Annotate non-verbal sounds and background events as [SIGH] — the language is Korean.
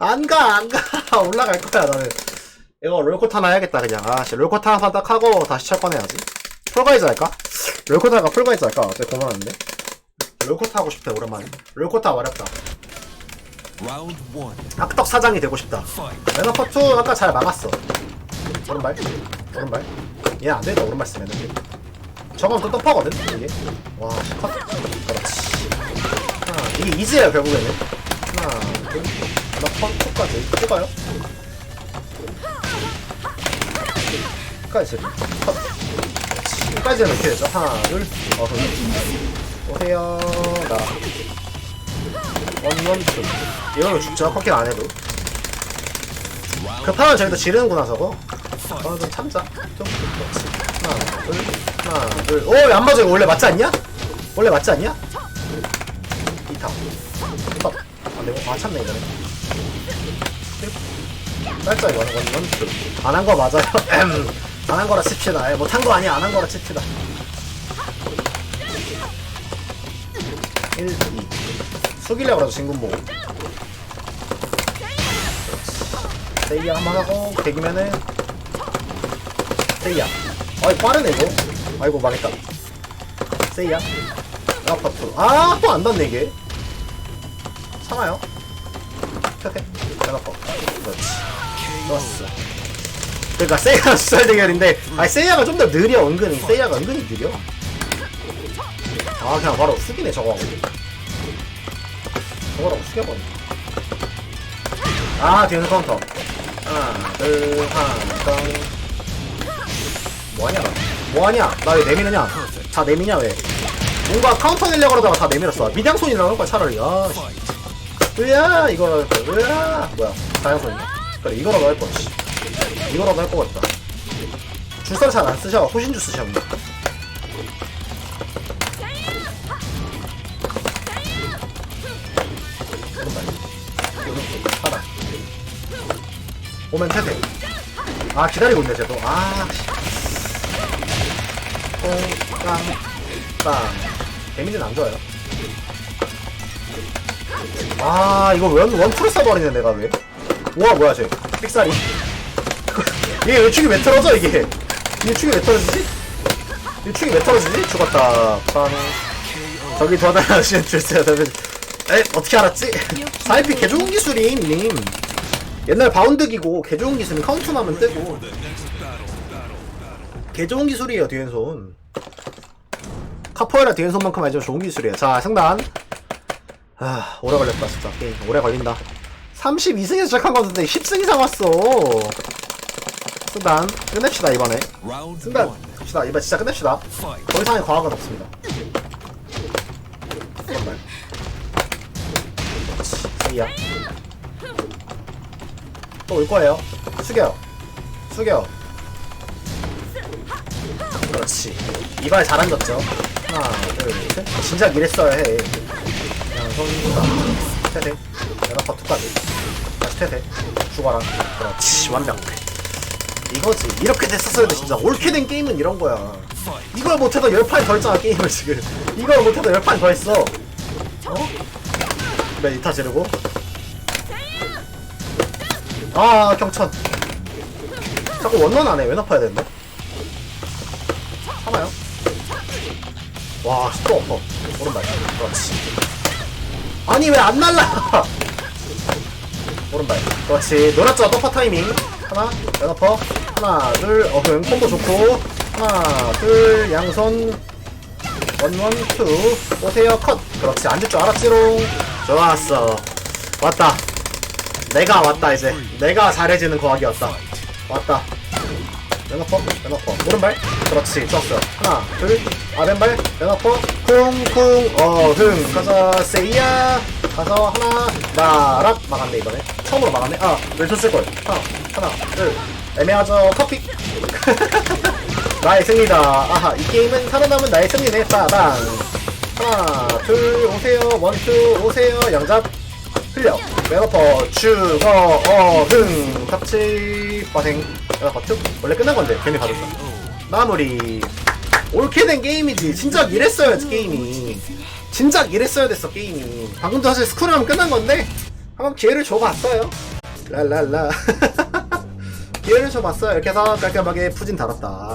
안 가 안 가. [LAUGHS] 올라갈 거야 나는. 이거 롤코타 하나 해야겠다 그냥. 아 씨 롤코타 하나 딱 하고 다시 찰 꺼내야지. 풀가이즈 할까? 롤코타 할까 풀가이즈 할까? 어차피 고만한데. 롤코타 하고 싶다 오랜만에. 롤코타 어렵다. 악덕 사장이 되고 싶다. Fight. 메너퍼 2 아까 잘 막았어. 오른발 오른발. 얘 안되다 오른발 쓰면은. 저건 또 떡파거든 이게. 와 컷. 그렇지. 하나 이게 이지예요 결국에는 끝까지 컷 그렇지. 끝까지는 이렇게 되죠. 하나 둘 어서 오세요. 나. 원원투 이러면 죽죠 컷킬 안 해도. 급하면 저기도 지르는구나 저거. 어, 좀 참자. 좀 그렇지. 하나 둘 하나 둘오안 맞아. 이거 원래 맞지 않냐? 원래 맞지 않냐? 이탑 아 내가 아 참네 이거는 살짝 이거는 원원 안한 거 맞아요. [LAUGHS] [CLEARS THROAT] 안 한 거라 칩시다. 못한 거 아니야. 안 한 거라 칩시다. 1, 2 숙이려고 그래도 진군 보고. 세이야 한번 하고 개기면은. 세이야. 아이 빠르네 이거. 아이고 망했다. 세이야. 아파트 아 또 안 닿네 이게. 참아요. 퇴퇴 대나퍼 그렇지 좋았어. 그러니까 세이야 수살 대결인데 아니 세이야가 좀 더 느려 은근히. 세이야가 은근히 느려. 아 그냥 바로 숙이네 저거 하고 저거라고 숙여버리네. 아 뒤에서 카운터. 하나 둘 하나 깡 뭐하냐 나? 뭐하냐? 나 왜 내미느냐? 다 내미냐 왜? 뭔가 카운터 내려고 그러다가 다 내밀었어. 미장손이 나올 거야 차라리. 아씨. 으야 이거라도 할 거. 으야. 뭐야 자연손이야 그래 이거라도 할 거. 씨. 이거라도 할 거 같다. 줄살 잘안 쓰셔. 호신주 쓰셔 근데. 오른발 오른쪽 하나 오면 태세 아 기다리고 있네 쟤도. 아 꽁깡깡 데미지는 안 좋아요. 아 이거 원, 원투를 써버리네 내가 왜 우와 뭐야 쟤? 삑사리. 얘왜 축이 왜 틀어져 이게? 이게 축이 왜 틀어지지? 이게 축이 왜 틀어지지? 죽었다. 빵 저기 도와달라시는 줄세요. 에 어떻게 알았지? 사이피 개 좋은 기술임 님. 옛날 바운드기고 개 좋은 기술은 카운트 나면 뜨고. 개 좋은 기술이에요 뒤엔손. 카포에라 뒤엔손만큼 아주 좋은 기술이에요. 자 승단. 아 오래 걸렸다 진짜. 게임. 오래 걸린다 32승에서 시작한 건데 10승 이상 왔어. 승단 끝냅시다 이번에. Round 승단 one. 갑시다. 이번 진짜 끝냅시다. 더 이상의 과학은 없습니다. 정말 이야. 또 올 거예요. 숙여. 숙여. 그렇지. 이발 잘 앉았죠. 하나 둘셋. 진작 이랬어야 해. 그냥 손보다 태세 내가 버투까지. 다시 태세. 죽어라 그렇지 완벽 이거지. 이렇게 됐었어야 돼 진짜 옳게 된 게임은 이런 거야. 이걸 못해도 열판 더 했잖아 게임을 지금. 이걸 못해도 열판 더 했어. 어? 몇 이타 지르고? 아 경천. 자꾸 원런 안해 왜 높아야 되는데? 하나요? 와또 엎어. 오른발. 그렇지. 아니 왜 안 날라 그렇지. 놀았죠? 터퍼 타이밍. 하나 왼어퍼. 하나 둘 어흥. 콤보 좋고. 하나 둘 양손. 원원 투. 오세요. 컷. 그렇지. 앉을 줄 알았지롱. 좋았어. 왔다. 내가 왔다 이제. 내가 잘해지는 과학이 왔다. 왔다. 왼어퍼 왼어퍼. 오른발. 그렇지. 좋았어. 하나 둘. 아랫발. 왼어퍼. 쿵쿵. 어흥. 가자. 세이야. 가서 하나 나락. 막았네 이번에 처음으로 막았네? 아 왼손 쓸걸. 하나 하나 둘. 애매하죠 커피. [LAUGHS] 나의 승리다. 아하 이 게임은 살아남은 나의 승리네. 빠방 하나 둘 오세요. 원 투 오세요. 양잡. 흘려. 왼어퍼 죽어 어 흥. 탑치 빠생. 왼어퍼 툭. 원래 끝난 건데 괜히 받았다. 마무리. 옳게 된 게임이지. 진작 이랬어야지 게임이. 진작 이랬어야 됐어 게임이. 방금도 사실 스크롤하면 끝난 건데 한번 기회를 줘봤어요. 랄랄라. [LAUGHS] 기회를 줘봤어요. 이렇게 해서 깔끔하게 푸진 달았다